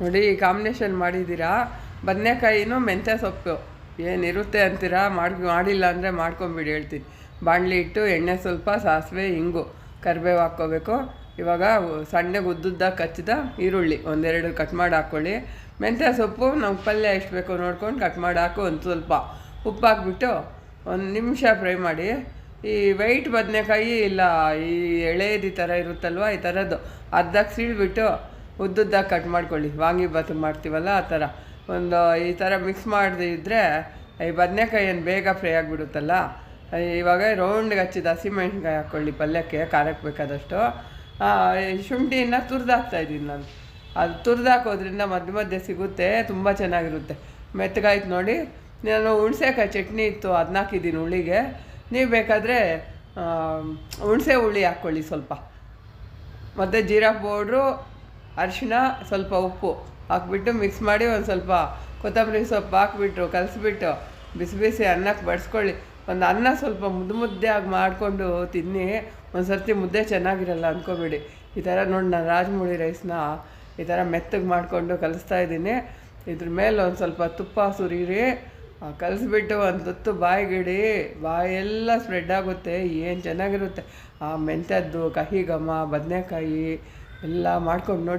ನೋಡಿ ಕಾಂಬಿನೇಷನ್ ಮಾಡಿದ್ದೀರಾ? ಬದನೆಕಾಯಿನೂ ಮೆಂತ್ಯ ಸೊಪ್ಪು. ಏನಿರುತ್ತೆ ಅಂತೀರಾ? ಮಾಡಿ ಮಾಡಿಲ್ಲ ಅಂದರೆ ಮಾಡ್ಕೊಂಬಿಡಿ ಹೇಳ್ತೀನಿ. ಬಾಣಲಿ ಇಟ್ಟು ಎಣ್ಣೆ ಸ್ವಲ್ಪ, ಸಾಸಿವೆ ಹಿಂಗು ಕರಿಬೇವು ಹಾಕ್ಕೋಬೇಕು. ಇವಾಗ ಸಣ್ಣಗೆ ಉದ್ದುದ್ದ ಕಚ್ಚಿದ ಈರುಳ್ಳಿ. ಒಂದೆರಡು ಕಟ್ ಮಾಡಿ ಹಾಕ್ಕೊಳ್ಳಿ. ಮೆಂತ್ಯ ಸೊಪ್ಪು, ನಾವು ಪಲ್ಯ ಎಷ್ಟು ಬೇಕೋ ನೋಡ್ಕೊಂಡು ಕಟ್ ಮಾಡಿ ಹಾಕು ಒಂದು ಸ್ವಲ್ಪ. ಉಪ್ಪು ಹಾಕ್ಬಿಟ್ಟು ಒಂದು ನಿಮಿಷ ಫ್ರೈ ಮಾಡಿ. ಈ ವೈಟ್ ಬದನೆಕಾಯಿ, ಇಲ್ಲ, ಈ ಎಳೆಯದು ಈ ಥರ ಇರುತ್ತಲ್ವ, ಈ ಥರದ್ದು ಅರ್ಧಕ್ಕೆ ಸೀಳ್ಬಿಟ್ಟು ಉದ್ದುದ್ದಾಗ ಕಟ್ ಮಾಡ್ಕೊಳ್ಳಿ. ವಾಂಗಿಬಾತು ಮಾಡ್ತೀವಲ್ಲ, ಆ ಥರ ಒಂದು, ಈ ಥರ ಮಿಕ್ಸ್ ಮಾಡದಿದ್ದರೆ ಈ ಬದನೆಕಾಯಿ ಏನು ಬೇಗ ಫ್ರೈ ಆಗಿಬಿಡುತ್ತಲ್ಲ ಇವಾಗ ರೌಂಡ್ಗೆ ಹಚ್ಚಿದ ಹಸಿಮೆಣ್ಸಿನ್ಕಾಯಿ ಹಾಕ್ಕೊಳ್ಳಿ ಪಲ್ಯಕ್ಕೆ, ಖಾರಕ್ಕೆ ಬೇಕಾದಷ್ಟು. ಶುಂಠಿಯನ್ನು ತುರ್ದು ತುರಿದಾಕ್ತಾ ಇದ್ದೀನಿ ನಾನು. ಅದು ತುರಿದಾಕೋದ್ರಿಂದ ಮಧ್ಯ ಮಧ್ಯೆ ಸಿಗುತ್ತೆ, ತುಂಬ ಚೆನ್ನಾಗಿರುತ್ತೆ. ಮೆತ್ತಗಾಯ್ತು ನೋಡಿ. ನಾನು ಹುಣಸೆಕಾಯಿ ಚಟ್ನಿ ಇತ್ತು ಅದನ್ನ ಹಾಕಿದ್ದೀನಿ ಹುಳಿಗೆ. ನೀವು ಬೇಕಾದರೆ ಹುಣಸೆ ಹುಳಿ ಹಾಕ್ಕೊಳ್ಳಿ ಸ್ವಲ್ಪ. ಮತ್ತು ಜೀರಾ ಪೌಡ್ರು ಅರಿಶಿಣ ಸ್ವಲ್ಪ ಉಪ್ಪು ಹಾಕ್ಬಿಟ್ಟು ಮಿಕ್ಸ್ ಮಾಡಿ ಒಂದು ಸ್ವಲ್ಪ ಕೊತ್ತಂಬರಿ ಸೊಪ್ಪು ಹಾಕ್ಬಿಟ್ಟು ಕಲಸಿಬಿಟ್ಟು ಬಿಸಿ ಬಿಸಿ ಅನ್ನಕ್ಕೆ ಬಡಿಸ್ಕೊಳ್ಳಿ. ಒಂದು ಅನ್ನ ಸ್ವಲ್ಪ ಮುದ್ದು ಮುದ್ದೆ ಆಗಿ ಮಾಡಿಕೊಂಡು ತಿನ್ನಿ. ಒಂದು ಸರ್ತಿ ಮುದ್ದೆ ಚೆನ್ನಾಗಿರಲ್ಲ ಅಂದ್ಕೋಬೇಡಿ ಈ ಥರ ನೋಡಿ ನಾನು ರಾಜಮೂಳಿ ರೈಸ್ನ ಈ ಥರ ಮೆತ್ತಗೆ ಮಾಡಿಕೊಂಡು ಕಲಿಸ್ತಾ ಇದ್ದೀನಿ. ಇದ್ರ ಮೇಲೆ ಒಂದು ಸ್ವಲ್ಪ ತುಪ್ಪ ಸುರೀರಿ. ಕಲಿಸ್ಬಿಟ್ಟು ಒಂದು ತುತ್ತು ಬಾಯಿಗಿಡಿ. ಬಾಯೆಲ್ಲ ಸ್ಪ್ರೆಡ್ ಆಗುತ್ತೆ, ಏನು ಚೆನ್ನಾಗಿರುತ್ತೆ. ಆ, ಮೆಂತ್ಯದ್ದು, ಕಹಿ, ಘಮ, ಬದನೆಕಾಯಿ ಎಲ್ಲ ಮಾಡ್ಕೊಂಡು ನೋಡಿ.